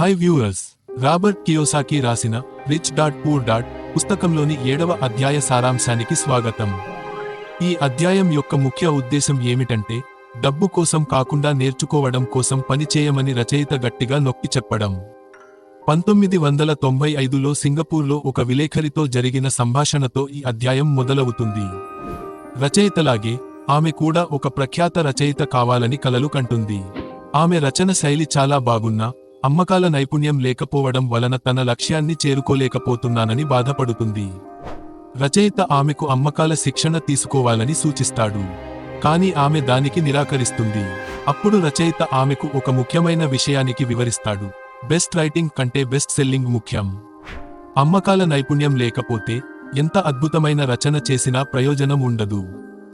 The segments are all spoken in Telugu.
హాయ్ వ్యూవర్స్ రాబర్ట్ కియోసాకి రాసిన రిచ్ డాట్ పూర్ డాట్ పుస్తకంలోని ఏడవ అధ్యాయ సారాంశానికి స్వాగతం. ఈ అధ్యాయం యొక్క ముఖ్య ఉద్దేశం ఏమిటంటే డబ్బు కోసం కాకుండా నేర్చుకోవడం కోసం పనిచేయమని రచయిత గట్టిగా నొక్కి చెప్పడం. పంతొమ్మిది వందల తొంభై ఐదులో సింగపూర్లో ఒక విలేఖరితో జరిగిన సంభాషణతో ఈ అధ్యాయం మొదలవుతుంది. రచయితలాగే ఆమె కూడా ఒక ప్రఖ్యాత రచయిత కావాలని కలలు కంటుంది. ఆమె రచన శైలి చాలా బాగున్నా అమ్మకాల నైపుణ్యం లేకపోవడం వలన తన లక్ష్యాన్ని చేరుకోలేకపోతున్నానని బాధపడుతుంది. రచయిత ఆమెకు అమ్మకాల శిక్షణ తీసుకోవాలని సూచిస్తాడు. కానీ ఆమె దానికి నిరాకరిస్తుంది. అప్పుడు రచయిత ఆమెకు ఒక ముఖ్యమైన విషయానికి వివరిస్తాడు. బెస్ట్ రైటింగ్ కంటే బెస్ట్ సెల్లింగ్ ముఖ్యం. అమ్మకాల నైపుణ్యం లేకపోతే ఎంత అద్భుతమైన రచన చేసినా ప్రయోజనం ఉండదు.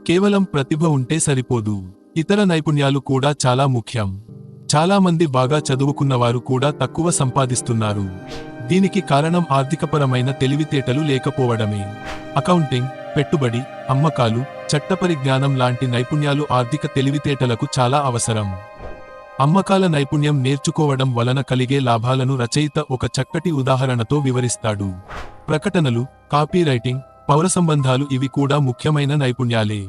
కేవలం ప్రతిభ ఉంటే సరిపోదు. ఇతర నైపుణ్యాలు కూడా చాలా ముఖ్యం. చాలా మంది బాగా చదువుకున్నవారు కూడా తక్కువ సంపాదిస్తున్నారు. దీనికి కారణం ఆర్థికపరమైన తెలివితేటలు లేకపోవడమే. అకౌంటింగ్ పెట్టుబడి అమ్మకాలు చట్టపరిజ్ఞానం లాంటి నైపుణ్యాలు ఆర్థిక తెలివితేటలకు చాలా అవసరం. అమ్మకాల నైపుణ్యం నేర్చుకోవడం వలన కలిగే లాభాలను రచయిత ఒక చక్కటి ఉదాహరణతో వివరిస్తాడు. ప్రకటనలు కాపీ రైటింగ్ పౌర సంబంధాలు ఇవి కూడా ముఖ్యమైన నైపుణ్యాలే.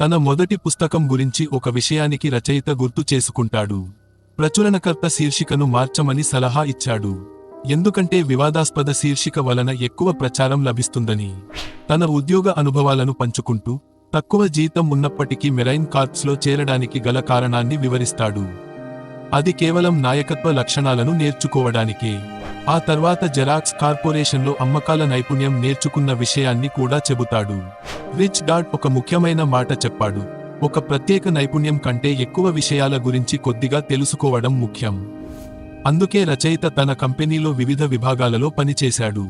తన మొదటి పుస్తకం గురించి ఒక విషయానికి రచయిత గుర్తు చేసుకుంటాడు. ప్రచురణకర్త శీర్షికను మార్చమని సలహా ఇచ్చాడు. ఎందుకంటే వివాదాస్పద శీర్షిక వలన ఎక్కువ ప్రచారం లభిస్తుందని. తన ఉద్యోగ అనుభవాలను పంచుకుంటూ తక్కువ జీతం ఉన్నప్పటికీ మెరైన్ కార్ప్స్లో చేరడానికి గల కారణాన్ని వివరిస్తాడు. అది కేవలం నాయకత్వ లక్షణాలను నేర్చుకోవడానికే. ఆ తర్వాత జెరాక్స్ కార్పొరేషన్లో అమ్మకాల నైపుణ్యం నేర్చుకున్న విషయాన్ని కూడా చెబుతాడు. రిచ్ డాట్ ఒక ముఖ్యమైన మాట చెప్పాడు. ఒక ప్రత్యేక నైపుణ్యం కంటే ఎక్కువ విషయాల గురించి కొద్దిగా తెలుసుకోవడం ముఖ్యం. అందుకే రచయిత తన కంపెనీలో వివిధ విభాగాలలో పనిచేశాడు.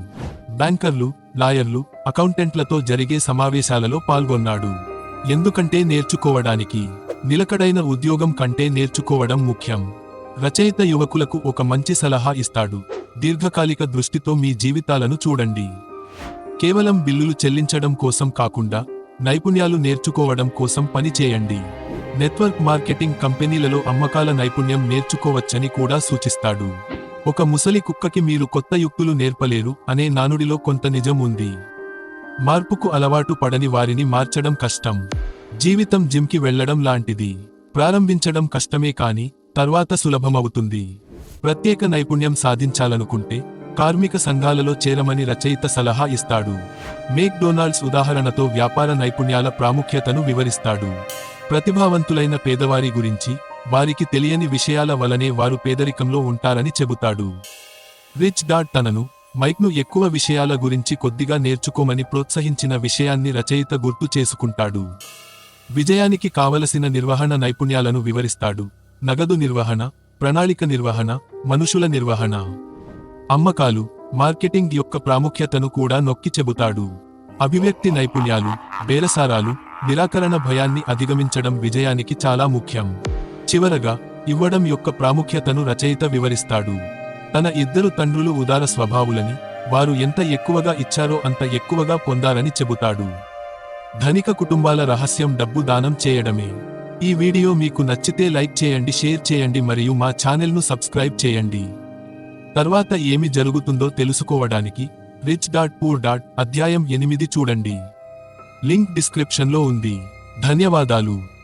బ్యాంకర్లు లాయర్లు అకౌంటెంట్లతో జరిగే సమావేశాలలో పాల్గొన్నాడు. ఎందుకంటే నేర్చుకోవడానికి నిలకడైన ఉద్యోగం కంటే నేర్చుకోవడం ముఖ్యం. రచయిత యువకులకు ఒక మంచి సలహా ఇస్తాడు. దీర్ఘకాలిక దృష్టితో మీ జీవితాలను చూడండి. కేవలం బిల్లులు చెల్లించడం కోసం కాకుండా నైపుణ్యాలు నేర్చుకోవడం కోసం పనిచేయండి నెట్వర్క్ మార్కెటింగ్ కంపెనీలలో అమ్మకాల నైపుణ్యం నేర్చుకోవచ్చని కూడా సూచిస్తాడు. ఒక ముసలి కుక్కకి మీరు కొత్త యుక్తులు నేర్పలేరు అనే నానుడిలో కొంత నిజం ఉంది. మార్పుకు అలవాటు పడని వారిని మార్చడం కష్టం. జీవితం జిమ్కి వెళ్ళడం లాంటిది. ప్రారంభించడం కష్టమే కాని తర్వాత సులభమవుతుంది. ప్రత్యేక నైపుణ్యం సాధించాలనుకుంటే కార్మిక సంఘాలలో చేరమని రచయిత సలహా ఇస్తాడు. మేక్ డొనాల్డ్స్ ఉదాహరణతో వ్యాపార నైపుణ్యాల ప్రాముఖ్యతను వివరిస్తాడు. ప్రతిభావంతులైన పేదవారి గురించి వారికి తెలియని విషయాల వలనే వారు పేదరికంలో ఉంటారని చెబుతాడు. రిచ్ డాడ్ తనను మైక్ను ఎక్కువ విషయాల గురించి కొద్దిగా నేర్చుకోమని ప్రోత్సహించిన విషయాన్ని రచయిత గుర్తు చేసుకుంటాడు. విజయానికి కావలసిన నిర్వహణ నైపుణ్యాలను వివరిస్తాడు. నగదు నిర్వహణ ప్రణాళిక నిర్వహణ మనుషుల నిర్వహణ. అమ్మకాలు మార్కెటింగ్ యొక్క ప్రాముఖ్యతను కూడా నొక్కి చెబుతాడు. అభివ్యక్తి నైపుణ్యాలు బేరసారాలు నిరాకరణ భయాన్ని అధిగమించడం విజయానికి చాలా ముఖ్యం. చివరగా ఇవ్వడం యొక్క ప్రాముఖ్యతను రచయిత వివరిస్తాడు. తన ఇద్దరు తండ్రులు ఉదార స్వభావులని వారు ఎంత ఎక్కువగా ఇచ్చారో అంత ఎక్కువగా పొందారని చెబుతాడు. ధనిక కుటుంబాల రహస్యం డబ్బు దానం చేయడమే. ఈ వీడియో మీకు నచ్చితే లైక్ చేయండి షేర్ చేయండి మరియు మా ఛానల్ను సబ్స్క్రైబ్ చేయండి. తర్వాత ఏమి జరుగుతుందో తెలుసుకోవడానికి రిచ్ డాట్ పూర్ డాట్ అధ్యాయం ఎనిమిది చూడండి. లింక్ డిస్క్రిప్షన్లో ఉంది. ధన్యవాదాలు.